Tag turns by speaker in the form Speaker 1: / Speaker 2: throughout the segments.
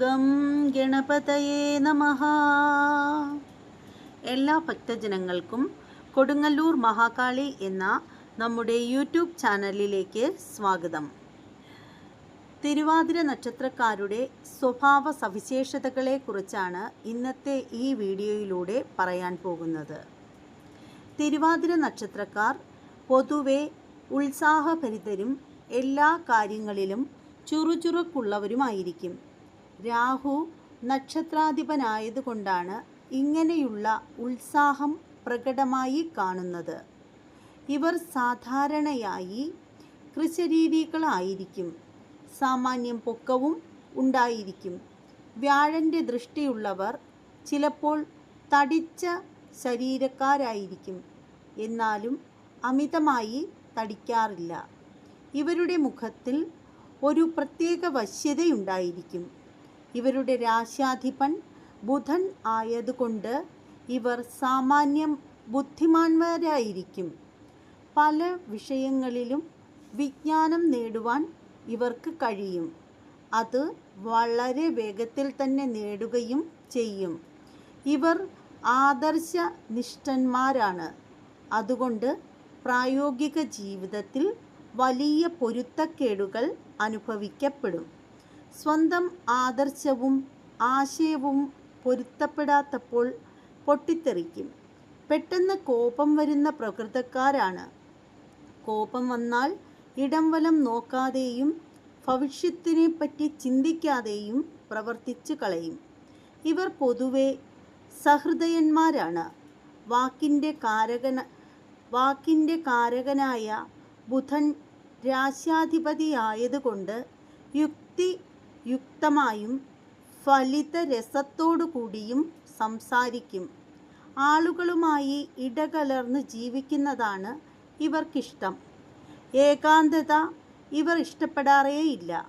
Speaker 1: Gum ഗണപതയേ നമ. എല്ലാ ഭക്തജനങ്ങൾക്കും കൊടുങ്ങല്ലൂർ മഹാകാളി എന്ന നമ്മുടെ യൂട്യൂബ് ചാനലിലേക്ക് സ്വാഗതം. തിരുവാതിര നക്ഷത്രക്കാരുടെ സ്വഭാവ സവിശേഷതകളെക്കുറിച്ചാണ് ഇന്നത്തെ ഈ വീഡിയോയിലൂടെ പറയാൻ പോകുന്നത്. തിരുവാതിര നക്ഷത്രക്കാർ പൊതുവെ ഉത്സാഹഭരിതരും എല്ലാ കാര്യങ്ങളിലും ചുറുചുറുക്കുള്ളവരുമായിരിക്കും. രാഹു നക്ഷത്രാധിപനായതുകൊണ്ടാണ് ഇങ്ങനെയുള്ള ഉത്സാഹം പ്രകടമായി കാണുന്നത്. ഇവർ സാധാരണയായി കൃശരീരികളായിരിക്കും സാമാന്യം പൊക്കവും ഉണ്ടായിരിക്കും. വ്യാഴന്റെ ദൃഷ്ടിയുള്ളവർ ചിലപ്പോൾ തടിച്ച ശരീരക്കാരായിരിക്കും. എന്നാലും അമിതമായി തടിക്കാറില്ല. ഇവരുടെ മുഖത്തിൽ ഒരു പ്രത്യേക വശ്യതയുണ്ടായിരിക്കും. ഇവരുടെ രാശാധിപൻ ബുധൻ ആയതുകൊണ്ട് ഇവർ സാമാന്യം ബുദ്ധിമാന്മാരായിരിക്കും. പല വിഷയങ്ങളിലും വിജ്ഞാനം നേടുവാൻ ഇവർക്ക് കഴിയും. അത് വളരെ വേഗത്തിൽ തന്നെ നേടുകയും ചെയ്യും. ഇവർ ആദർശ നിഷ്ഠന്മാരാണ് അതുകൊണ്ട് പ്രായോഗിക ജീവിതത്തിൽ വലിയ പൊരുത്തക്കേടുകൾ അനുഭവിക്കപ്പെടും. സ്വന്തം ആദർശവും ആശയവും പൊരുത്തപ്പെടാത്തപ്പോൾ പൊട്ടിത്തെറിക്കും. പെട്ടെന്ന് കോപം വരുന്ന പ്രകൃതക്കാരാണ്. കോപം വന്നാൽ ഇടംവലം നോക്കാതെയും ഭവിഷ്യത്തിനെ പറ്റി ചിന്തിക്കാതെയും പ്രവർത്തിച്ചു കളയും. ഇവർ പൊതുവെ സഹൃദയന്മാരാണ്. വാക്കിന്റെ കാരകന വാക്കിന്റെ കാരകനായ ബുധൻ രാശ്യാധിപതിയായതുകൊണ്ട് യുക്തി യുക്തമായും ഫലിത രസത്തോടു കൂടിയും സംസാരിക്കും. ആളുകളുമായി ഇടകലർന്ന് ജീവിക്കുന്നതാണ് ഇവർക്കിഷ്ടം. ഏകാന്തത ഇവർ ഇഷ്ടപ്പെടാറേയില്ല.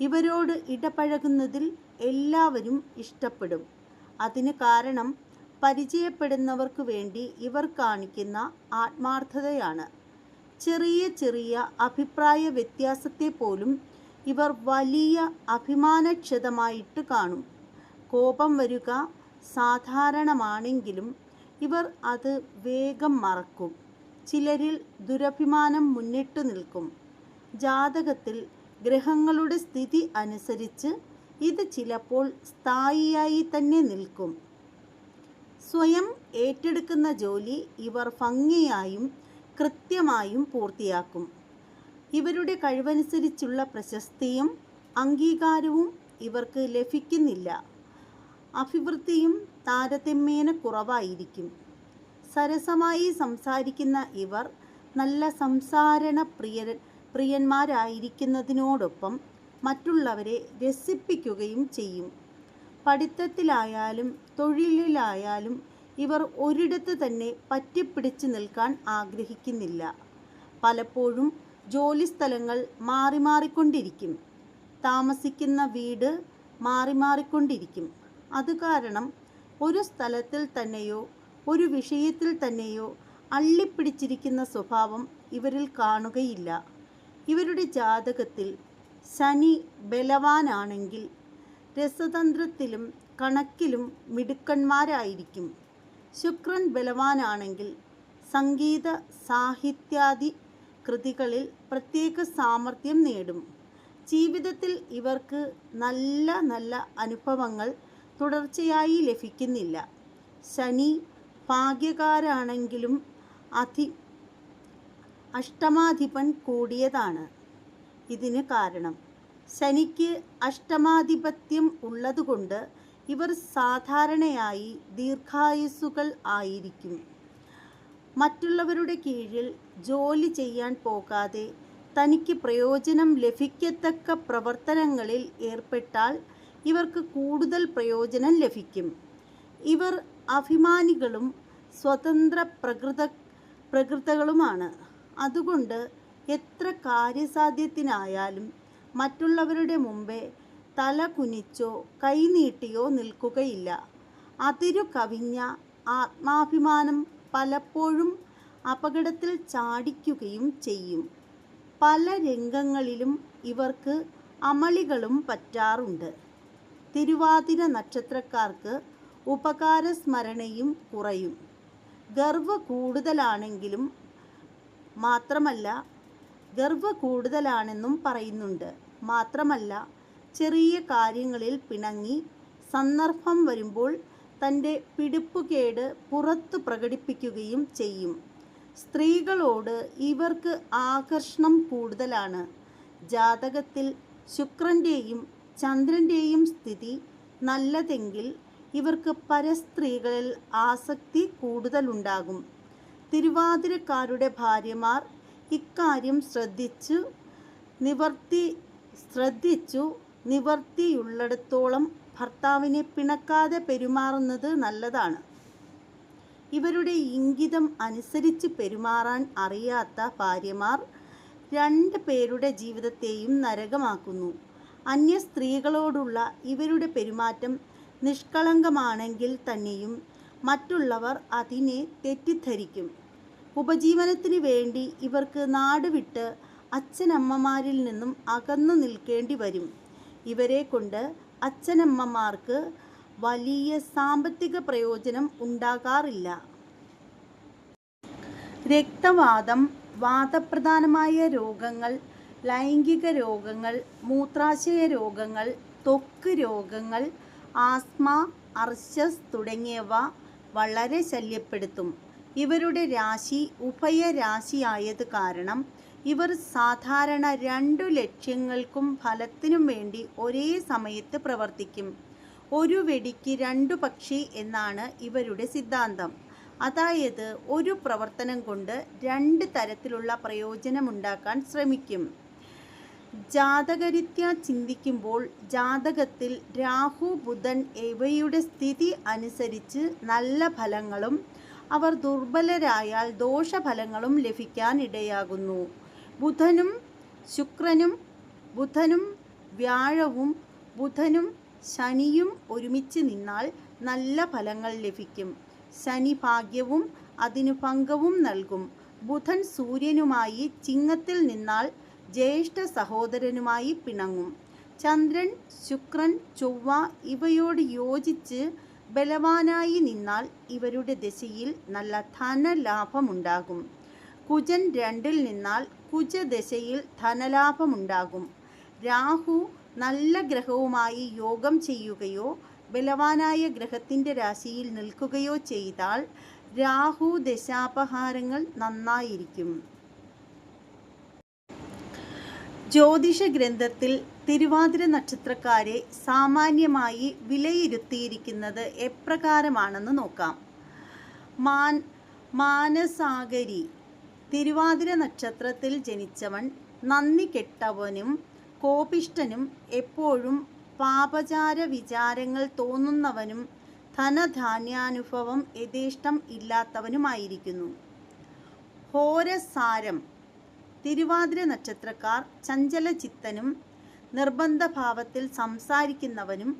Speaker 1: ഇവരോട് ഇടപഴകുന്നതിൽ എല്ലാവരും ഇഷ്ടപ്പെടും. അതിന് കാരണം പരിചയപ്പെടുന്നവർക്ക് വേണ്ടി ഇവർ കാണിക്കുന്ന ആത്മാർത്ഥതയാണ്. ചെറിയ ചെറിയ അഭിപ്രായ വ്യത്യാസത്തെ പോലും ഇവർ വലിയ അഭിമാനക്ഷതമായിട്ട് കാണും. കോപം വരിക സാധാരണമാണെങ്കിലും ഇവർ അത് വേഗം മറക്കും. ചിലരിൽ ദുരഭിമാനം മുന്നിട്ട് നിൽക്കും. ജാതകത്തിൽ ഗ്രഹങ്ങളുടെ സ്ഥിതി അനുസരിച്ച് ഇത് ചിലപ്പോൾ സ്ഥായിയായി തന്നെ നിൽക്കും. സ്വയം ഏറ്റെടുക്കുന്ന ജോലി ഇവർ ഭംഗിയായും കൃത്യമായും പൂർത്തിയാക്കും. ഇവരുടെ കഴിവനുസരിച്ചുള്ള പ്രശസ്തിയും അംഗീകാരവും ഇവർക്ക് ലഭിക്കുന്നില്ല. അഭിവൃദ്ധിയും താരതമ്യേന കുറവായിരിക്കും. സരസമായി സംസാരിക്കുന്ന ഇവർ നല്ല സംസാരണ പ്രിയ പ്രിയന്മാരായിരിക്കുന്നതിനോടൊപ്പം മറ്റുള്ളവരെ രസിപ്പിക്കുകയും ചെയ്യും. പഠിത്തത്തിലായാലും തൊഴിലിലായാലും ഇവർ ഒരിടത്ത് തന്നെ പറ്റിപ്പിടിച്ചു നിൽക്കാൻ ആഗ്രഹിക്കുന്നില്ല. പലപ്പോഴും ജോലിസ്ഥലങ്ങൾ മാറി മാറിക്കൊണ്ടിരിക്കും. താമസിക്കുന്ന വീട് മാറി മാറിക്കൊണ്ടിരിക്കും. അത് കാരണം ഒരു സ്ഥലത്തിൽ തന്നെയോ ഒരു വിഷയത്തിൽ തന്നെയോ അള്ളിപ്പിടിച്ചിരിക്കുന്ന സ്വഭാവം ഇവരിൽ കാണുകയില്ല. ഇവരുടെ ജാതകത്തിൽ ശനി ബലവാനാണെങ്കിൽ രസതന്ത്രത്തിലും കണക്കിലും മിടുക്കന്മാരായിരിക്കും. ശുക്രൻ ബലവാനാണെങ്കിൽ സംഗീത സാഹിത്യാദി കൃതികളിൽ പ്രത്യേക സാമർഥ്യം നേടും. ജീവിതത്തിൽ ഇവർക്ക് നല്ല നല്ല അനുഭവങ്ങൾ തുടർച്ചയായി ലഭിക്കുന്നില്ല. ശനി ഭാഗ്യകാരാണെങ്കിലും അധി അഷ്ടമാധിപൻ കൂടിയതാണ്. ഇതിന് കാരണം ശനിക്ക് അഷ്ടമാധിപത്യം ഉള്ളതുകൊണ്ട് ഇവർ സാധാരണയായി ദീർഘായുസ്സുകൾ ആയിരിക്കും. മറ്റുള്ളവരുടെ കീഴിൽ ജോലി ചെയ്യാൻ പോകാതെ തനിക്ക് പ്രയോജനം ലഭിക്കത്തക്ക പ്രവർത്തനങ്ങളിൽ ഏർപ്പെട്ടാൽ ഇവർക്ക് കൂടുതൽ പ്രയോജനം ലഭിക്കും. ഇവർ അഭിമാനികളും സ്വതന്ത്ര പ്രകൃത പ്രകൃതകളുമാണ്. അതുകൊണ്ട് എത്ര കാര്യസാധ്യത്തിനായാലും മറ്റുള്ളവരുടെ മുമ്പേ തല കുനിച്ചോ കൈനീട്ടിയോ നിൽക്കുകയില്ല. അതിരു കവിഞ്ഞ ആത്മാഭിമാനം പലപ്പോഴും അപകടത്തിൽ ചാടിക്കുകയും ചെയ്യും. പല രംഗങ്ങളിലും ഇവർക്ക് അമളികളും പറ്റാറുണ്ട്. തിരുവാതിര നക്ഷത്രക്കാർക്ക് ഉപകാരസ്മരണയും കുറയും. ഗർവ കൂടുതലാണെങ്കിലും മാത്രമല്ല ഗർവ കൂടുതലാണെന്നും പറയുന്നുണ്ട്. മാത്രമല്ല ചെറിയ കാര്യങ്ങളിൽ പിണങ്ങി സന്ദർഭം വരുമ്പോൾ തന്റെ പിടിപ്പുകേട് പുറത്തു പ്രകടിപ്പിക്കുകയും ചെയ്യും. സ്ത്രീകളോട് ഇവർക്ക് ആകർഷണം കൂടുതലാണ്. ജാതകത്തിൽ ശുക്രന്റെയും ചന്ദ്രന്റെയും സ്ഥിതി നല്ലതെങ്കിൽ ഇവർക്ക് പരസ്ത്രീകളിൽ ആസക്തി കൂടുതലുണ്ടാകും. തിരുവാതിരക്കാരുടെ ഭാര്യമാർ ഇക്കാര്യം ശ്രദ്ധിച്ചു നിവർത്തി ശ്രദ്ധിച്ചു നിവർത്തിയുള്ളിടത്തോളം ഭർത്താവിനെ പിണക്കാതെ പെരുമാറുന്നത് നല്ലതാണ്. ഇവരുടെ ഇംഗിതം അനുസരിച്ച് പെരുമാറാൻ അറിയാത്ത ഭാര്യമാർ രണ്ട് പേരുടെ ജീവിതത്തെയും നരകമാക്കുന്നു. അന്യ സ്ത്രീകളോടുള്ള ഇവരുടെ പെരുമാറ്റം നിഷ്കളങ്കമാണെങ്കിൽ തന്നെയും മറ്റുള്ളവർ അതിനെ തെറ്റിദ്ധരിക്കും. ഉപജീവനത്തിന് വേണ്ടി ഇവർക്ക് നാട് വിട്ട് അച്ഛനമ്മമാരിൽ നിന്നും അകന്നു നിൽക്കേണ്ടി വരും. ഇവരെ കൊണ്ട് അച്ഛനമ്മമാർക്ക് വലിയ സാമ്പത്തിക പ്രയോജനം ഉണ്ടാകാറില്ല. രക്തവാദം വാദപ്രധാനമായ രോഗങ്ങൾ ലൈംഗിക രോഗങ്ങൾ മൂത്രാശയ രോഗങ്ങൾ ത്വക്ക് രോഗങ്ങൾ ആസ്മ അർശസ് തുടങ്ങിയവ വളരെ ശല്യപ്പെടുത്തും. ഇവരുടെ രാശി ഉഭയരാശിയായത് കാരണം ഇവർ സാധാരണ രണ്ടു ലക്ഷ്യങ്ങൾക്കും ഫലത്തിനും വേണ്ടി ഒരേ സമയത്ത് പ്രവർത്തിക്കും. ഒരു വെടിക്ക് രണ്ടു പക്ഷി എന്നാണ് ഇവരുടെ സിദ്ധാന്തം. അതായത് ഒരു പ്രവർത്തനം കൊണ്ട് രണ്ട് തരത്തിലുള്ള പ്രയോജനമുണ്ടാക്കാൻ ശ്രമിക്കും. ജാതകരിത്യ ചിന്തിക്കുമ്പോൾ ജാതകത്തിൽ രാഹു ബുധൻ ഇവയുടെ സ്ഥിതി അനുസരിച്ച് നല്ല ഫലങ്ങളും അവർ ദുർബലരായാൽ ദോഷഫലങ്ങളും ലഭിക്കാനിടയാകുന്നു ബുധനും ശുക്രനും ബുധനും വ്യാഴവും ബുധനും ശനിയും ഒരുമിച്ച് നിന്നാൽ നല്ല ഫലങ്ങൾ ലഭിക്കും. ശനി ഭാഗ്യവും അതിനു പങ്കവും നൽകും. ബുധൻ സൂര്യനുമായി ചിങ്ങത്തിൽ നിന്നാൽ ജ്യേഷ്ഠ സഹോദരനുമായി പിണങ്ങും. ചന്ദ്രൻ ശുക്രൻ ചൊവ്വ ഇവയോട് യോജിച്ച് ബലവാനായി നിന്നാൽ ഇവരുടെ ദശയിൽ നല്ല ധനലാഭമുണ്ടാകും. കുജൻ രണ്ടിൽ നിന്നാൽ കുജദശയിൽ ധനലാഭമുണ്ടാകും. രാഹു നല്ല ഗ്രഹവുമായി യോഗം ചെയ്യുകയോ ബലവാനായ ഗ്രഹത്തിന്റെ രാശിയിൽ നിൽക്കുകയോ ചെയ്താൽ രാഹു ദശാപഹാരങ്ങൾ നന്നായിരിക്കും. ജ്യോതിഷ ഗ്രന്ഥത്തിൽ തിരുവാതിര നക്ഷത്രക്കാരെ സാമാന്യമായി വിലയിരുത്തിയിരിക്കുന്നത് എപ്രകാരമാണെന്ന് നോക്കാം. മാൻ മാനസാഗരി. തിരുവാതിര നക്ഷത്രത്തിൽ ജനിച്ചവൻ നന്ദി കെട്ടവനും കോപിഷ്ടനും എപ്പോഴും പാപചാര വിചാരങ്ങൾ തോന്നുന്നവനും ധനധാന്യാനുഭവം യഥേഷ്ടം ഇല്ലാത്തവനുമായിരിക്കുന്നു. ഹോരസാരം തിരുവാതിര നക്ഷത്രക്കാർ ചഞ്ചലചിത്തനും നിർബന്ധഭാവത്തിൽ സംസാരിക്കുന്നവനും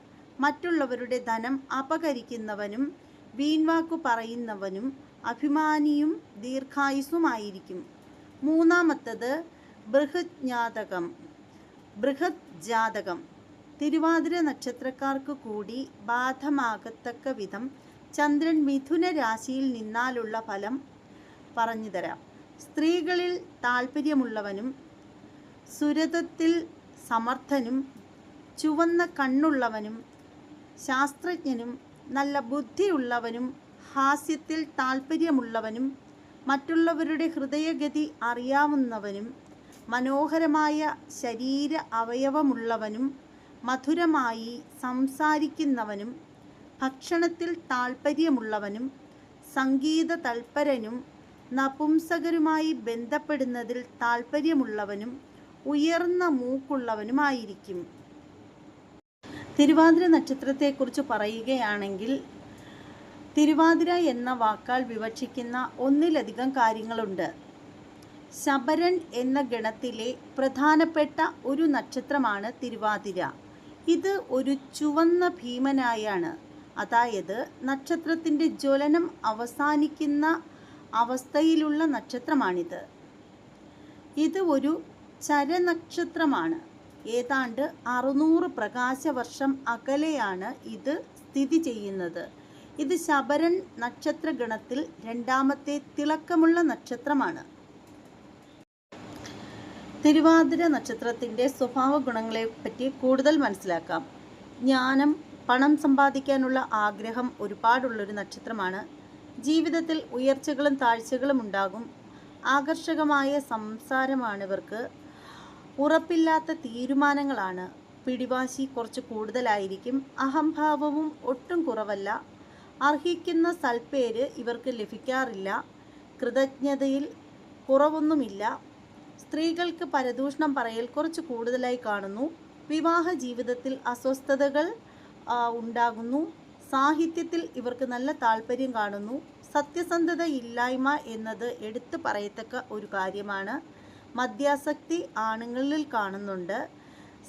Speaker 1: മറ്റുള്ളവരുടെ ധനം അപകരിക്കുന്നവനും വീൺവാക്കു പറയുന്നവനും അഭിമാനിയും ദീർഘായുസുമായിരിക്കും മൂന്നാമത്തത് ബൃഹജ്ഞാതകം. ബൃഹത് ജാതകം തിരുവാതിര നക്ഷത്രക്കാർക്ക് കൂടി ബാധമാകത്തക്ക വിധം ചന്ദ്രൻ മിഥുന രാശിയിൽ നിന്നാലുള്ള ഫലം പറഞ്ഞുതരാം സ്ത്രീകളിൽ താല്പര്യമുള്ളവനും സുരതത്തിൽ സമർത്ഥനും ചുവന്ന കണ്ണുള്ളവനും ശാസ്ത്രജ്ഞനും നല്ല ബുദ്ധിയുള്ളവനും ഹാസ്യത്തിൽ താല്പര്യമുള്ളവനും മറ്റുള്ളവരുടെ ഹൃദയഗതി അറിയാവുന്നവനും മനോഹരമായ ശരീര അവയവമുള്ളവനും മധുരമായി സംസാരിക്കുന്നവനും ഭക്ഷണത്തിൽ താൽപ്പര്യമുള്ളവനും സംഗീത തൽപരനും നപുംസകരുമായി ബന്ധപ്പെടുന്നതിൽ താൽപ്പര്യമുള്ളവനും ഉയർന്ന മൂക്കുള്ളവനുമായിരിക്കും. തിരുവാതിര നക്ഷത്രത്തെക്കുറിച്ച് പറയുകയാണെങ്കിൽ തിരുവാതിര എന്ന വാക്കാൽ വിവക്ഷിക്കുന്ന ഒന്നിലധികം കാര്യങ്ങളുണ്ട്. ശബരൻ എന്ന ഗണത്തിലെ പ്രധാനപ്പെട്ട ഒരു നക്ഷത്രമാണ് തിരുവാതിര. ഇത് ഒരു ചുവന്ന ഭീമനായാണ്. അതായത് നക്ഷത്രത്തിന്റെ ജ്വലനം അവസാനിക്കുന്ന അവസ്ഥയിലുള്ള നക്ഷത്രമാണിത്. ഇത് ഒരു ചരനക്ഷത്രമാണ്. ഏതാണ്ട് അറുന്നൂറ് പ്രകാശവർഷം അകലെയാണ് ഇത് സ്ഥിതി ചെയ്യുന്നത്. ഇത് ശബരൻ നക്ഷത്രഗണത്തിൽ രണ്ടാമത്തെ തിളക്കമുള്ള നക്ഷത്രമാണ്. തിരുവാതിര നക്ഷത്രത്തിന്റെ സ്വഭാവ ഗുണങ്ങളെ പറ്റി കൂടുതൽ മനസ്സിലാക്കാം. ജ്ഞാനം പണം സമ്പാദിക്കാനുള്ള ആഗ്രഹം ഒരുപാടുള്ളൊരു നക്ഷത്രമാണ്. ജീവിതത്തിൽ ഉയർച്ചകളും താഴ്ചകളും ഉണ്ടാകും. ആകർഷകമായ സംസാരമാണ് ഇവർക്ക്. ഉറപ്പില്ലാത്ത തീരുമാനങ്ങളാണ്. പിടിവാശി കുറച്ച് കൂടുതലായിരിക്കും. അഹംഭാവവും ഒട്ടും കുറവല്ല. അർഹിക്കുന്ന സൽപ്പേര് ഇവർക്ക് ലഭിക്കാറില്ല. കൃതജ്ഞതയിൽ കുറവൊന്നുമില്ല. സ്ത്രീകൾക്ക് പരദൂഷണം പറയൽ കുറച്ച് കൂടുതലായി കാണുന്നു. വിവാഹ ജീവിതത്തിൽ അസ്വസ്ഥതകൾ ഉണ്ടാകുന്നു. സാഹിത്യത്തിൽ ഇവർക്ക് നല്ല താല്പര്യം കാണുന്നു. സത്യസന്ധത ഇല്ലായ്മ എന്നത് എടുത്തു പറയത്തക്ക ഒരു കാര്യമാണ്. മദ്യാസക്തി ആണുങ്ങളിൽ കാണുന്നുണ്ട്.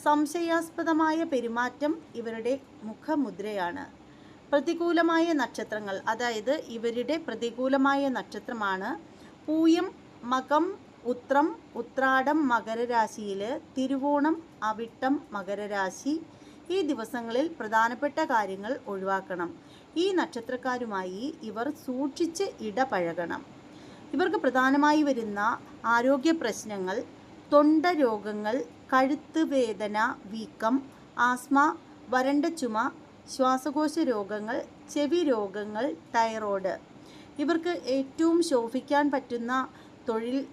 Speaker 1: സംശയാസ്പദമായ പെരുമാറ്റം ഇവരുടെ മുഖമുദ്രയാണ്. പ്രതികൂലമായ നക്ഷത്രങ്ങൾ അതായത് ഇവരുടെ പ്രതികൂലമായ നക്ഷത്രമാണ്. പൂയം മകം ഉത്രം ഉത്രാടം മകരരാശിയിൽ തിരുവോണം അവിട്ടം മകരരാശി. ഈ ദിവസങ്ങളിൽ പ്രധാനപ്പെട്ട കാര്യങ്ങൾ ഒഴിവാക്കണം. ഈ നക്ഷത്രക്കാരുമായി ഇവർ സൂക്ഷിച്ച് ഇടപഴകണം. ഇവർക്ക് പ്രധാനമായി വരുന്ന ആരോഗ്യ പ്രശ്നങ്ങൾ തൊണ്ട രോഗങ്ങൾ കഴുത്ത് വേദന വീക്കം ആസ്മ വരണ്ട ചുമ ശ്വാസകോശ രോഗങ്ങൾ ചെവി രോഗങ്ങൾ തൈറോയ്ഡ്. ഇവർക്ക് ഏറ്റവും ശോഭിക്കാൻ പറ്റുന്ന തൊഴിൽ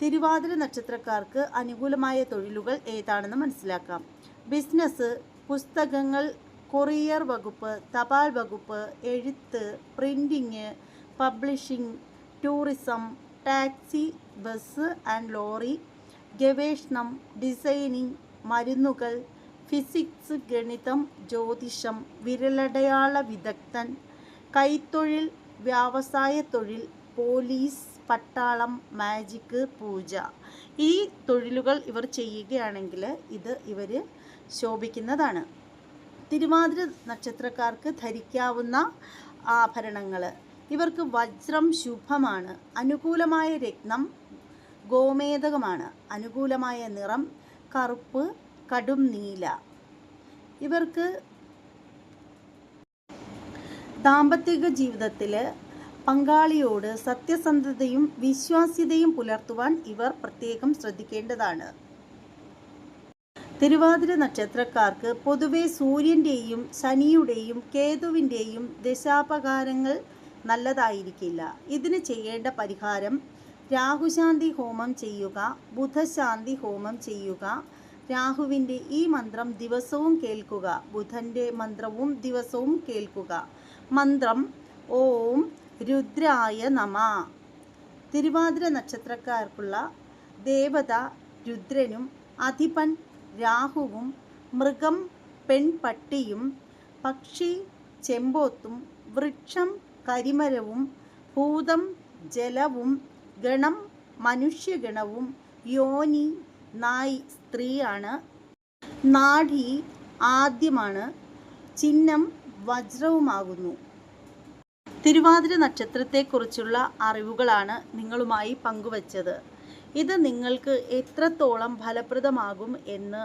Speaker 1: തിരുവാതിര നക്ഷത്രക്കാർക്ക് അനുകൂലമായ തൊഴിലുകൾ ഏതാണെന്ന് മനസ്സിലാക്കാം. ബിസിനസ് പുസ്തകങ്ങൾ കൊറിയർ വകുപ്പ് തപാൽ വകുപ്പ് എഴുത്ത് printing publishing tourism taxi bus and lorry ഗവേഷണം ഡിസൈനിങ് മരുന്നുകൾ ഫിസിക്സ് ഗണിതം ജ്യോതിഷം വിരലടയാള വിദഗ്ധൻ കൈത്തൊഴിൽ വ്യാവസായ തൊഴിൽ പോലീസ് പട്ടാളം മാജിക്ക് പൂജ. ഈ തൊഴിലുകൾ ഇവർ ചെയ്യുകയാണെങ്കിൽ ഇത് ഇവർ ശോഭിക്കുന്നതാണ്. തിരുവാതിര നക്ഷത്രക്കാർക്ക് ധരിക്കാവുന്ന ആഭരണങ്ങൾ. ഇവർക്ക് വജ്രം ശുഭമാണ്. അനുകൂലമായ രത്നം ഗോമേതകമാണ് അനുകൂലമായ നിറം കറുപ്പ് കടും നീല. ഇവർക്ക് ദാമ്പത്തിക ജീവിതത്തിൽ പങ്കാളിയോട് സത്യസന്ധതയും വിശ്വാസ്യതയും പുലർത്തുവാൻ ഇവർ പ്രത്യേകം ശ്രദ്ധിക്കേണ്ടതാണ്. തിരുവാതിര നക്ഷത്രക്കാർക്ക് പൊതുവെ സൂര്യന്റെയും ശനിയുടെയും കേതുവിന്റെയും ദശാപകാരങ്ങൾ നല്ലതായിരിക്കില്ല. ഇതിന് ചെയ്യേണ്ട പരിഹാരം രാഹുശാന്തി ഹോമം ചെയ്യുക ബുധശാന്തി ഹോമം ചെയ്യുക രാഹുവിന്റെ ഈ മന്ത്രം ദിവസവും കേൾക്കുക ബുധന്റെ മന്ത്രവും ദിവസവും കേൾക്കുക. മന്ത്രം ഓം രുദ്രായ നമ. തിരുവാതിര നക്ഷത്രക്കാർക്കുള്ള ദേവത രുദ്രനും അധിപൻ രാഹുവും മൃഗം പെൺപട്ടിയും പക്ഷി ചെമ്പോത്തും വൃക്ഷം കരിമരവും ഭൂതം ജലവും ഗണം മനുഷ്യഗണവും യോനി നായി സ്ത്രീയാണ്. നാഡി ആദ്യമാണ്. ചിഹ്നം വജ്രവുമാകുന്നു. തിരുവാതിര നക്ഷത്രത്തെക്കുറിച്ചുള്ള അറിവുകളാണ് നിങ്ങളുമായി പങ്കുവച്ചത്. ഇത് നിങ്ങൾക്ക് എത്രത്തോളം ഫലപ്രദമാകും എന്ന്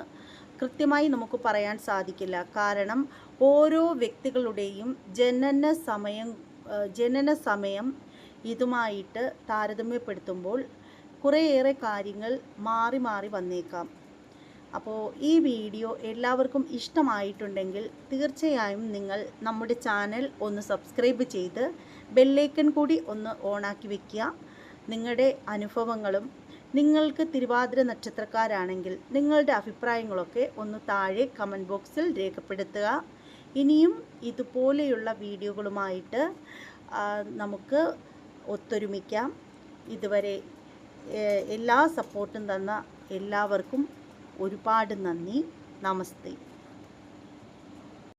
Speaker 1: കൃത്യമായി നമുക്ക് പറയാൻ സാധിക്കില്ല. കാരണം ഓരോ വ്യക്തികളുടെയും ജനന സമയം ജനന സമയം ഇതുമായിട്ട് താരതമ്യപ്പെടുത്തുമ്പോൾ കുറേയേറെ കാര്യങ്ങൾ മാറി മാറി വന്നേക്കാം. അപ്പോൾ ഈ വീഡിയോ എല്ലാവർക്കും ഇഷ്ടമായിട്ടുണ്ടെങ്കിൽ തീർച്ചയായും നിങ്ങൾ നമ്മുടെ ചാനൽ ഒന്ന് സബ്സ്ക്രൈബ് ചെയ്ത് ബെല്ലൈക്കൺ കൂടി ഒന്ന് ഓണാക്കി വെക്കുക. നിങ്ങളുടെ അനുഭവങ്ങളും നിങ്ങൾക്ക് തിരുവാതിര നക്ഷത്രക്കാരാണെങ്കിൽ നിങ്ങളുടെ അഭിപ്രായങ്ങളൊക്കെ ഒന്ന് താഴെ കമന്റ് ബോക്സിൽ രേഖപ്പെടുത്തുക. ഇനിയും ഇതുപോലെയുള്ള വീഡിയോകളുമായിട്ട് നമുക്ക് ഒത്തൊരുമിക്കാം. ഇതുവരെ എല്ലാ സപ്പോർട്ടും തന്ന എല്ലാവർക്കും ഒരുപാട് നന്ദി. നമസ്തേ.